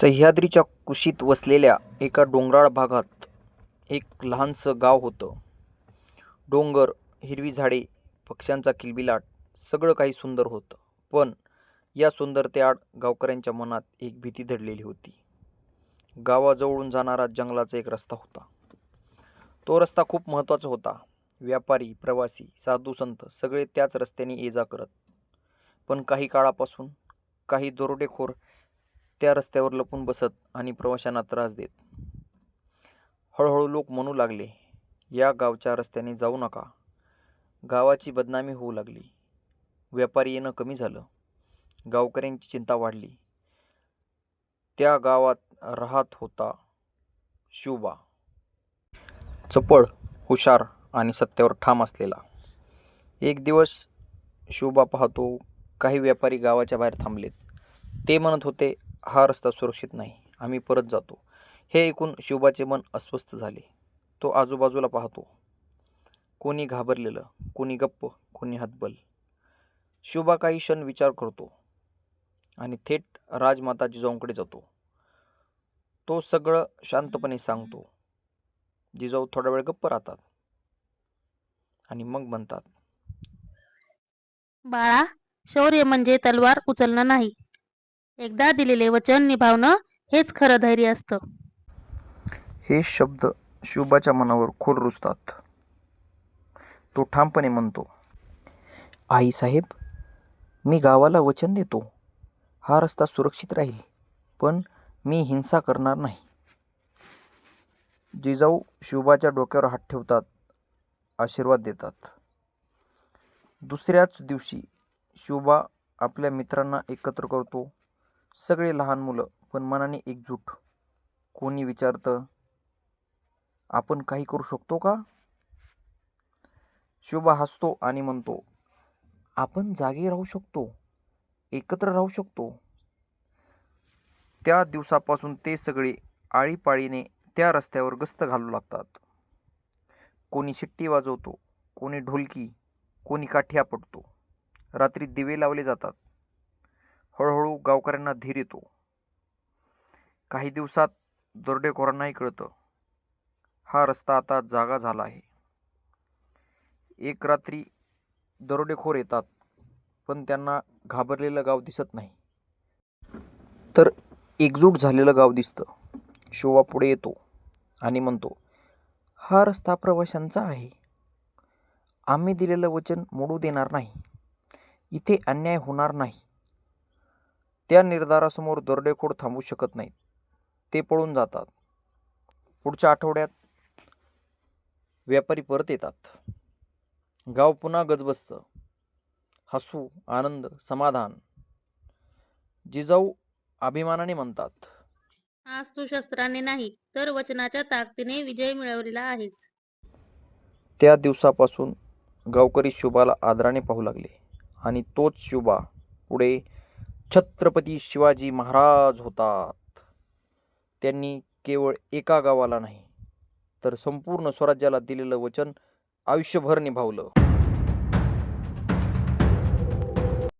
सह्याद्रीच्या कुशीत वसलेल्या एका डोंगराळ भागात एक लहानसं गाव होतं. डोंगर, हिरवी झाडे, पक्ष्यांचा किलबिलाट सगळं काही सुंदर होतं. पण या सुंदरतेआड गावकऱ्यांच्या मनात एक भीती दडलेली होती. गावाजवळून जाणारा जंगलाचा एक रस्ता होता. तो रस्ता खूप महत्त्वाचा होता. व्यापारी, प्रवासी, साधू-संत सगळे त्याच रस्त्याने ये-जा करत. पण काही काळापासून काही दरोडेखोर त्या रस्त्यावर लपून बसत आणि प्रवाशांना त्रास देत. हळूहळू लोक म्हणू लागले, या गावच्या रस्त्याने जाऊ नका. गावाची बदनामी होऊ लागली. व्यापारी येणं कमी झालं. गावकऱ्यांची चिंता वाढली. त्या गावात राहत होता शिवबा. चपळ, हुशार आणि सत्यावर ठाम असलेला. एक दिवस शिवबा पाहतो, काही व्यापारी गावाच्या बाहेर थांबलेत. ते म्हणत होते, हा रस्ता सुरक्षित नाही. आम्ही परत जातो. हे ऐकून शिवबाचे मन अस्वस्थ झाले. तो आजूबाजूला पाहतो. कोणी घाबरलेलं, कोणी गप्प, कोणी हतबल. शिवबा काही क्षण विचार करतो आणि थेट राजमाता जिजाऊंकडे जातो. तो सगळं शांतपणे सांगतो. जिजाऊ थोडा वेळ गप्प राहतात आणि मग म्हणतात, बाळा, शौर्य म्हणजे तलवार उचलणं नाही. एकदा दिलेले वचन निभावणं हेच खरं धैर्य असतं. हे शब्द शिवबाच्या मनावर खोल रुजतात. तो ठामपणे म्हणतो, आईसाहेब, मी गावाला वचन देतो. हा रस्ता सुरक्षित राहील. पण मी हिंसा करणार नाही. जिजाऊ शिवबाच्या डोक्यावर हात ठेवतात, आशीर्वाद देतात. दुसऱ्याच दिवशी शिवबा आपल्या मित्रांना एकत्र करतो. सगळे लहान मुलं, पण मनाने एकजूट. कोणी विचारतं, आपण काही करू शकतो का? शिवबा हसतो आणि म्हणतो, आपण जागे राहू शकतो. एकत्र राहू शकतो. त्या दिवसापासून ते सगळे आळीपाळीने त्या रस्त्यावर गस्त घालू लागतात. कोणी शिट्टी वाजवतो, कोणी ढोलकी, कोणी काठी आपटतो. रात्री दिवे लावले जातात. गावकऱ्यांना धीर येतो. काही दिवसात दरोडेखोरांनाही कळतं, हा रस्ता आता जागा झाला आहे. एक रात्री दरोडेखोर येतात, पण त्यांना घाबरलेलं गाव दिसत नाही. तर एकजूट झालेलं गाव दिसतं. शिवबा पुढे येतो आणि म्हणतो, हा रस्ता प्रवाशांचा आहे. आम्ही दिलेलं वचन मोडू देणार नाही. इथे अन्याय होणार नाही. त्या निर्धारासमोर दरोडेखोर थांबू शकत नाहीत. ते पळून जातात. पुढच्या आठवड्यात व्यापारी परत येतात. गाव पुन्हा गजबजतं. हसू, आनंद, समाधान. जिजाऊ अभिमानाने म्हणतात, आज तू शस्त्राने नाही, तर वचनाच्या ताकदीने विजय मिळवलेला आहेस. त्या दिवसापासून गावकरी शिवबाला आदराने पाहू लागले आणि तोच शिवबा पुढे छत्रपती शिवाजी महाराज होतात. त्यांनी केवळ एका गावाला नाही, तर संपूर्ण स्वराज्याला दिलेलं वचन आयुष्यभर निभावलं.